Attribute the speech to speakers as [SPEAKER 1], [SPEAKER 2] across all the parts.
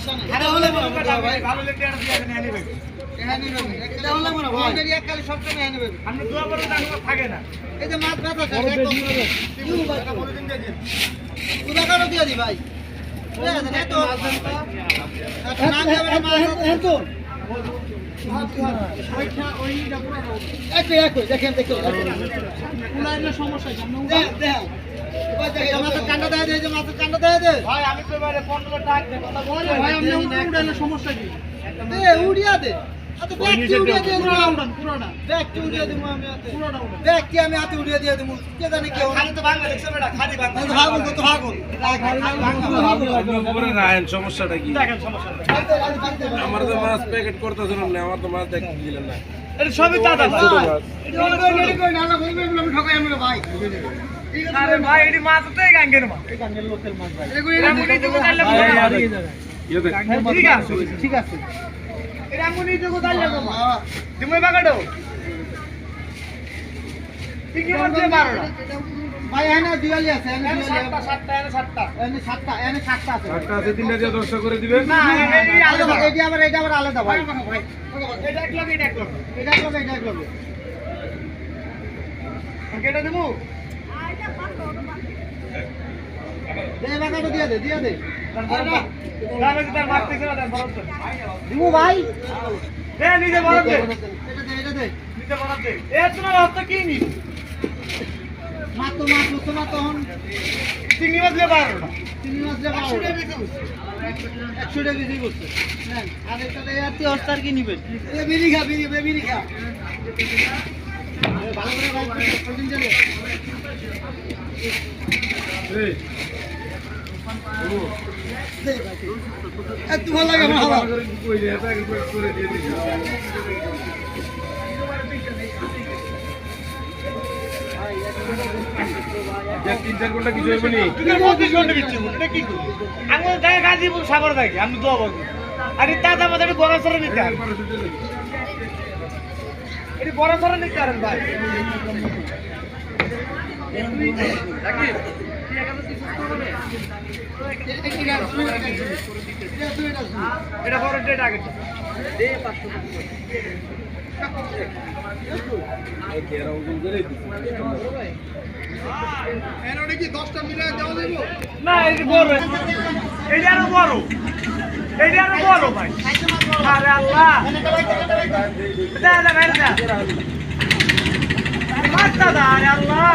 [SPEAKER 1] সমস্যা নেই
[SPEAKER 2] এটা হলে মনে ভাই ভালো লেগে আর দিয়ে নিয়ে নেবে
[SPEAKER 1] এখানে নেবেন এটা হলে মনে হয় ভাই এক কালি সব সময় এনে
[SPEAKER 2] আপনি দোয়া করে টাকা থাকে না
[SPEAKER 1] এই যে মাছ ব্যথা আছে একদম তিন টাকা বলে দিন দিয়ে দিন কুদা দিয়ে দি ভাই ঠিক আছে না তো আচ্ছা নাম যাবে মাছ তো একই একই দেখেন দেখেন। সমস্যা দেখ দেখ মাছের কান্ডা দেয় দে মাছের কান্ডা দেয় দে।
[SPEAKER 2] ভাই আমি তো এবারে 15 টাকা দিয়ে কথা বলছি।
[SPEAKER 1] ভাই আপনি উড়ানোর সমস্যা কি? উড়িয়া দে। আচ্ছা আমি হাতে। পুরোটা ব্যাগ কি আমি হাতে উড়িয়া দিয়ে কে জানে কে
[SPEAKER 2] খালি তো বাংলা দেখছে বেটা খালি বাংলা
[SPEAKER 1] ভাগল কত ভাগল
[SPEAKER 3] উপরে রাখেন সমস্যাটা কি? আমার তো মাছ প্যাকেট করতেছেন না আমার তো মাছ দেখতে দিলেন না।
[SPEAKER 2] এটা সবই দাদা
[SPEAKER 3] ছোট
[SPEAKER 2] আরে ভাই এটি মাছ তো এই গাঙ্গের মাছ। এটা তো কোথায় লাগবে ঠিক আছে।
[SPEAKER 1] ঠিক আছে।
[SPEAKER 2] মুনি তো কোথায় তুমি বাগাডো।
[SPEAKER 1] ভাই এনে আছে
[SPEAKER 2] সাতটা সাতটা এনে সাতটা।
[SPEAKER 1] এনে সাতটা এনে সাতটা আছে।
[SPEAKER 3] একটা আছে তিনটা দিয়ে দশটা করে দিবেন
[SPEAKER 2] না আলাদা
[SPEAKER 1] আলাদা এটা আবার এটা আবার আলাদা ভাই।
[SPEAKER 2] এটা এক লাগে এটা এক লাগে।
[SPEAKER 1] এটা করবে এটা করবে
[SPEAKER 2] কেটে দেবো?
[SPEAKER 1] দে বাগাটো দিয়ে দে দিয়ে দে।
[SPEAKER 2] মাছ না
[SPEAKER 1] ভাই
[SPEAKER 2] নিজে বরফ দে। নিজে বরফ দে। এ তোমার অর্থ কি নি?
[SPEAKER 1] মাছ তো মাছ তখন
[SPEAKER 2] চিংড়ি মাছ দিয়ে বারোটা
[SPEAKER 1] তিন মাস যে পাবো একশো টাকা কেজি করছে আর হস্তার কি নিবেন খা বিড়ি খা। ভালো করে ভাই
[SPEAKER 3] তিন চার ঘণ্টা কিছু হইব
[SPEAKER 2] ঘণ্টা দিচ্ছি এটা কি? আমি দেখে গাজীপুর সাগর দেখি আমি দোয়া বলব আর এই তাজা মাছ একটু বড় সরে নিতে এটি বড় সরে নিতে পারেন ভাই এটা বড় ডেট আগে না এটি বড়। এটি আরও বড়। এটি আরও বড়, ভাই। আরে আল্লাহ। আরে আল্লাহ।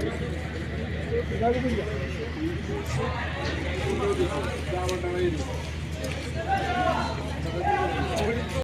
[SPEAKER 4] Thank you.